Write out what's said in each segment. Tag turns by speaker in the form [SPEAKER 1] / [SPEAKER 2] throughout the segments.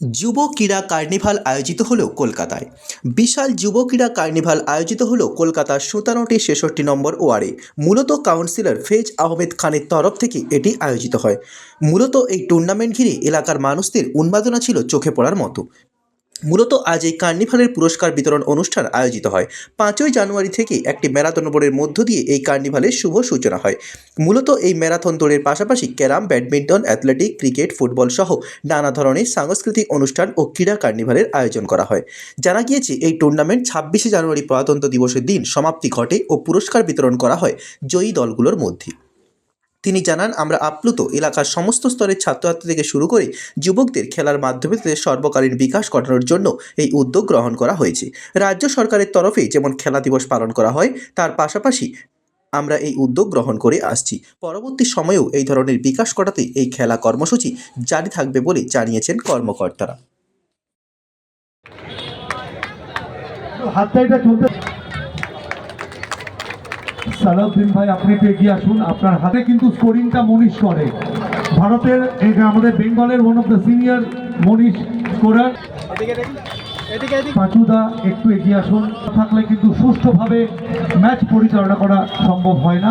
[SPEAKER 1] যুব ক্রীড়া কার্নিভাল আয়োজিত হলো কলকাতায়। বিশাল যুব ক্রীড়া কার্নিভাল আয়োজিত হলো কলকাতার সুতানোটি ছেষট্টি নম্বর ওয়ার্ডে। মূলত কাউন্সিলর ফেজ আহমেদ খানের তরফ থেকে এটি আয়োজিত হয়। মূলত এই টুর্নামেন্ট ঘিরে এলাকার মানুষদের উন্মাদনা ছিল চোখে পড়ার মতো। মূলত আজ এই কার্নিভালের পুরস্কার বিতরণ অনুষ্ঠান আয়োজিত হয়। পাঁচই জানুয়ারি থেকে একটি ম্যারাথন দৌড়ের মধ্য দিয়ে এই কার্নিভালের শুভ সূচনা হয়। মূলত এই ম্যারাথন দৌড়ের পাশাপাশি carrom, badminton, athletic, cricket, football সহ নানা ধরনের সাংস্কৃতিক অনুষ্ঠান ও ক্রীড়া কার্নিভালের আয়োজন করা হয়। জানা গিয়েছে, এই টুর্নামেন্ট ছাব্বিশে জানুয়ারি প্রজাতন্ত্র দিবসের দিন সমাপ্তি ঘটে ও পুরস্কার বিতরণ করা হয় জয়ী দলগুলোর মধ্যে। তিনি জানান, আমরা আপ্লুত এলাকার সমস্ত স্তরের ছাত্রছাত্রী থেকে শুরু করে যুবকদের খেলার মাধ্যমে তাদের সর্বকালীন বিকাশ ঘটানোর জন্য এই উদ্যোগ গ্রহণ করা হয়েছে। রাজ্য সরকারের তরফে যেমন খেলা দিবস পালন করা হয়, তার পাশাপাশি আমরা এই উদ্যোগ গ্রহণ করে আসছি। পরবর্তী সময়েও এই ধরনের বিকাশ ঘটাতে এই খেলা কর্মসূচি জারি থাকবে বলে জানিয়েছেন কর্মকর্তারা।
[SPEAKER 2] হাতটা চলতে সালাউদ্দিন ভাই, আপনি একটু এগিয়ে আসুন। আপনার হাতে কিন্তু স্কোরিংটা মনীষ করে। ভারতের আমাদের বেঙ্গলের one of the senior Manish scorer পাঁচুদা একটু এগিয়ে আসুন। থাকলে কিন্তু সুষ্ঠুভাবে ম্যাচ পরিচালনা করা সম্ভব হয় না।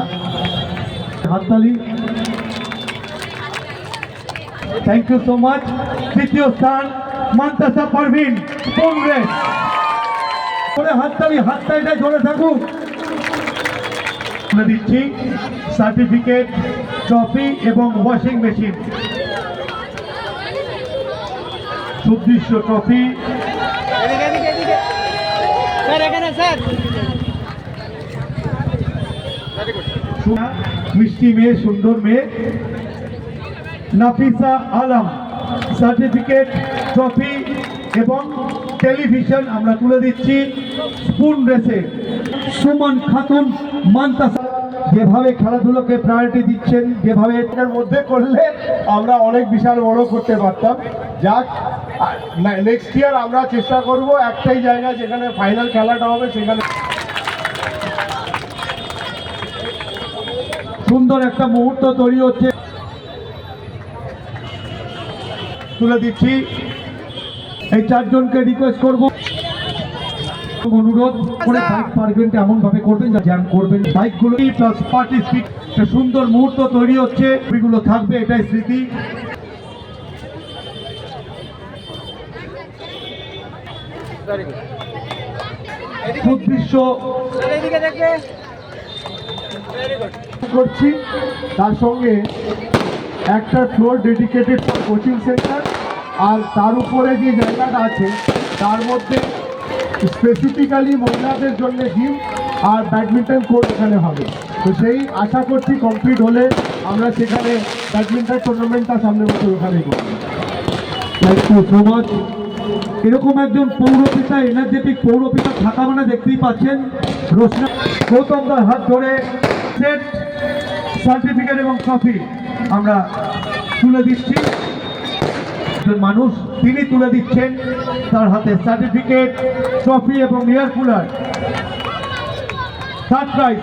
[SPEAKER 2] হাততালি। থ্যাংক ইউ সো মাচ তৃতীয় স্থান, মান্তাসা পারভিন, কংগ্রেস। করে হাততালি, হাততালিটা জোরে থাকুক। তুলে দিচ্ছি। সার্টিফিকেট, ট্রফি এবং ওয়াশিং মেশিন। সুদৃশ্য ট্রফি। মিষ্টি মেয়ে, সুন্দর মেয়ে। নাফিসা আলম, সার্টিফিকেট, ট্রফি এবং টেলিভিশন আমরা তুলে দিচ্ছি। স্পুন রেসে। সুমন খাতুন, মান্তাসা। যেভাবে খেলাধুলোকে প্রায়োরিটি দিচ্ছেন, যেভাবে
[SPEAKER 3] এর মধ্যে করলে আমরা অনেক বিশাল বড় করতে পারতাম। যাক নেক্সট ইয়ার আমরা চেষ্টা করব একটাই জায়গা যেখানে ফাইনাল খেলাটা হবে, সেখানে
[SPEAKER 2] সুন্দর একটা মুহূর্ত তৈরি হচ্ছে। তুলে দিচ্ছি। এই চারজনকে রিকোয়েস্ট করব। অনুরোধ করে বাইক পারবেন এমন ভাবে করবেন যা জ্যাম করবেন। বাইকগুলো প্লাস পার্টি স্পিড একটা সুন্দর মুহূর্ত তৈরি হচ্ছে এগুলো থাকবে এটাই স্মৃতি। সুদৃশ্য
[SPEAKER 3] করছি তার সঙ্গে একটা ফ্লোর ডেডিকেটেড কোচিং সেন্টার আর তার উপরে যে জায়গাটা আছে তার মধ্যে স্পেসিফিক্যালি মহিলাদের জন্য জিম আর ব্যাডমিন্টন কোর্ট এখানে হবে। তো সেই আশা করছি কমপ্লিট হলে আমরা সেখানে ব্যাডমিন্টন টুর্নামেন্টটা সামনের বছর ওখানেই করব।
[SPEAKER 2] এরকম একজন পৌরপিতা এনার্জেটিক পৌরপিতা থাকা মানে দেখতেই পাচ্ছেন, রোশনা। গৌতম দার হাত ধরে সেট সার্টিফিকেট এবং ট্রফি আমরা তুলে দিচ্ছি। মানুষ। তিনি তুলে দিচ্ছেন তার হাতে সার্টিফিকেট ট্রফি এবং air cooler third prize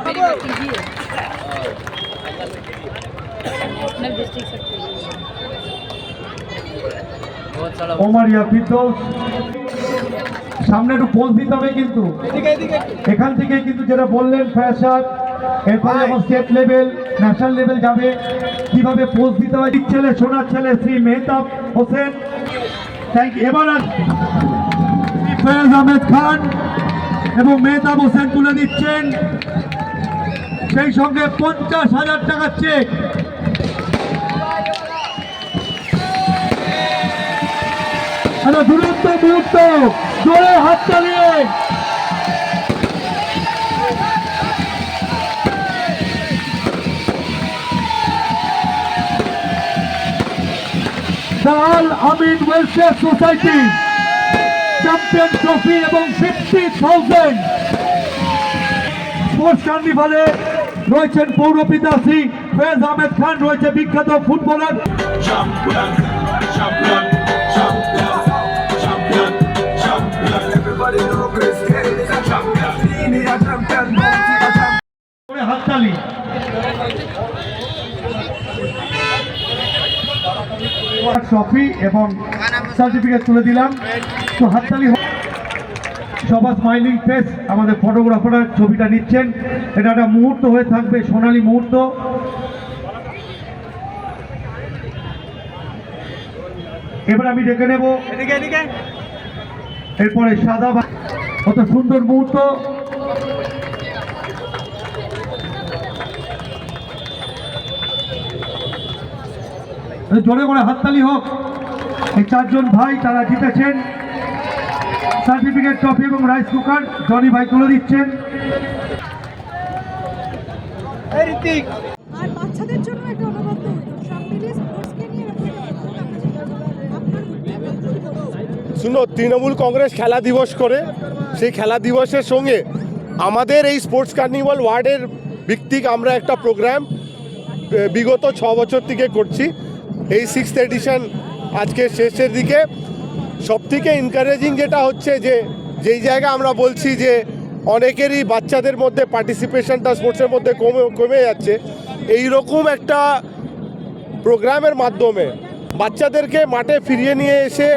[SPEAKER 2] Omaria Firdous সামনে একটু পোজ দিতে হবে কিন্তু। এখান থেকে কিন্তু যেটা বললেন ফ্যাশন এরপরে যখন স্টেট লেভেল ন্যাশনাল লেভেল যাবে। কীভাবে পোস্ট দিতে হয়? ঠিক ছেলে সোনার ছেলে শ্রী মেহতাব হোসেন। থ্যাংক ইউ এবার ফয়েজ আহমেদ খান এবং মেহতাব হোসেন তুলে দিচ্ছেন সেই সঙ্গে পঞ্চাশ হাজার টাকার চেক একটা দুরন্ত মুহূর্ত, জোরে হাত চালিয়ে। Dal Amin welfare society. Champion trophy এবং ফিফটি থাউজেন্ড। স্পোর্টস কার্নিভালে রয়েছেন পৌরপিতা শ্রী ফয়েজ আহমেদ খান রয়েছে বিখ্যাত ফুটবলার।
[SPEAKER 4] Champion,
[SPEAKER 2] ট্রফি এবং সার্টিফিকেট তুলে দিলাম। তো হাততালি। সবার স্মাইলিং ফেস আমাদের ফটোগ্রাফাররা ছবিটা নিচ্ছেন। এটা একটা মুহূর্ত হয়ে থাকবে সোনালী মুহূর্ত। এবার আমি ডেকে নেব।
[SPEAKER 5] এদিকে এদিকে।
[SPEAKER 2] এরপরে সাদা কত সুন্দর মুহূর্ত। জোরে করে হাততালি হোক। এই চারজন ভাই তারা জিতেছেন। সার্টিফিকেট ট্রফি এবং রাইস কুকার জনি ভাই তুলে দিচ্ছেন।
[SPEAKER 6] আর বাচ্চাদের জন্য একটা
[SPEAKER 7] শুনো তৃণমূল কংগ্রেস খেলা দিবস করে সেই খেলা দিবসের সঙ্গে আমাদের এই স্পোর্টস কার্নিভাল ওয়ার্ডের ভিত্তিক আমরা একটা প্রোগ্রাম বিগত ছ বছর থেকে করছি। এই সিক্সথ এডিশন আজকে শেষের দিকে। সবথেকে এনকারেজিং যেটা হচ্ছে যে, যেই জায়গা আমরা বলছি যে, অনেকেরই বাচ্চাদের মধ্যে পার্টিসিপেশনটা স্পোর্টসের মধ্যে কমে কমে যাচ্ছে। এই রকম একটা প্রোগ্রামের মাধ্যমে বাচ্চাদেরকে মাঠে ফিরিয়ে নিয়ে এসে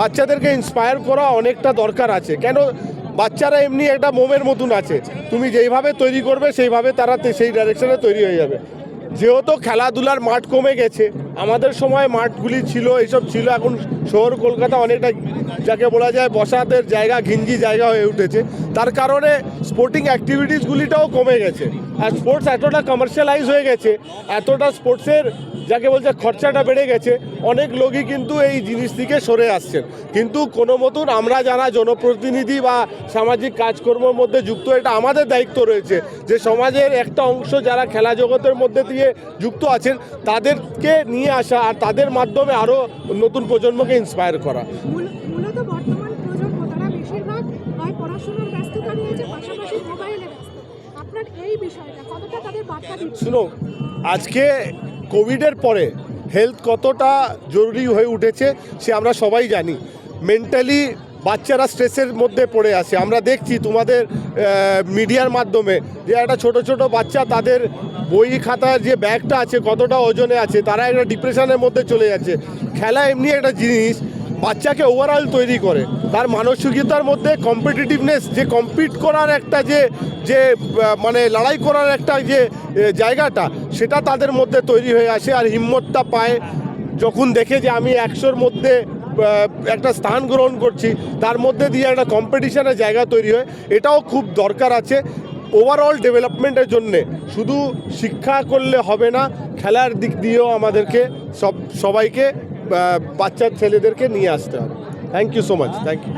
[SPEAKER 7] বাচ্চাদেরকে ইন্সপায়ার করা অনেকটা দরকার আছে। কেন? বাচ্চারা এমনি একটা মোমের মতন আছে। তুমি যেইভাবে তৈরি করবে, সেইভাবে তারা সেই ডাইরেকশনে তৈরি হয়ে যাবে। যেহেতু খেলাধুলার মাঠ কমে গেছে আমাদের সময় মাঠগুলি ছিল, এইসব ছিল। এখন শহর কলকাতা অনেকটা যাকে বলা যায় বসাতের জায়গা, ঘিঞ্জি জায়গা হয়ে উঠেছে। তার কারণে স্পোর্টিং অ্যাক্টিভিটিসগুলিটাও কমে গেছে। আর স্পোর্টস এতটা কমার্শিয়ালাইজ হয়ে গেছে, এতটা স্পোর্টসের যাকে বলছে খরচাটা বেড়ে গেছে, অনেক লোকই কিন্তু এই জিনিস থেকে সরে আসছেন। কিন্তু কোনো মতন আমরা যারা জনপ্রতিনিধি বা সামাজিক কাজকর্মের মধ্যে যুক্ত, এটা আমাদের দায়িত্ব রয়েছে যে সমাজের একটা অংশ যারা খেলা জগতের মধ্যে দিয়ে যুক্ত আছেন, তাদেরকে নিয়ে আসা আর তাদের মাধ্যমে আরও নতুন প্রজন্মকে ইন্সপায়ার করা।
[SPEAKER 6] মূল- মূলত বর্তমান প্রজন্ম তারা বেশিরভাগ হয় পড়াশোনার ব্যস্ততা রয়েছে পাশাপাশি মোবাইলে ব্যস্ত। আপনার এই বিষয়টা কতটা তাদের বার্তা দিচ্ছে?
[SPEAKER 7] শুনো আজকে কোভিডের পরে হেলথ কতটা জরুরি হয়ে উঠেছে সে আমরা সবাই জানি। মেন্টালি বাচ্চারা স্ট্রেসের মধ্যে পড়ে আছে। আমরা দেখছি তোমাদের মিডিয়ার মাধ্যমে যে একটা ছোট ছোট বাচ্চা তাদের বই খাতার যে ব্যাগটা আছে, কতটা ওজনে আছে, তারা একটা ডিপ্রেশনের মধ্যে চলে যাচ্ছে। খেলা এমনি একটা জিনিস, বাচ্চাকে ওভারঅল তৈরি করে। তার মানসিকতার মধ্যে কম্পিটিটিভনেস যে কম্পিট করার একটা যে যে মানে লড়াই করার একটা যে জায়গাটা, সেটা তাদের মধ্যে তৈরি হয়ে আসে আর হিম্মতটা পায়। যখন দেখে যে আমি একশোর মধ্যে একটা স্থান গ্রহণ করছি, তার মধ্যে দিয়ে একটা কম্পিটিশনের জায়গা তৈরি হয়। এটাও খুব দরকার আছে। ওভারঅল ডেভেলপমেন্টের জন্যে। শুধু শিক্ষা করলে হবে না, খেলার দিক দিয়েও আমাদেরকে সব, সবাইকে বাচ্চার ছেলেদেরকে নিয়ে আসতে হবে। Thank you so much thank you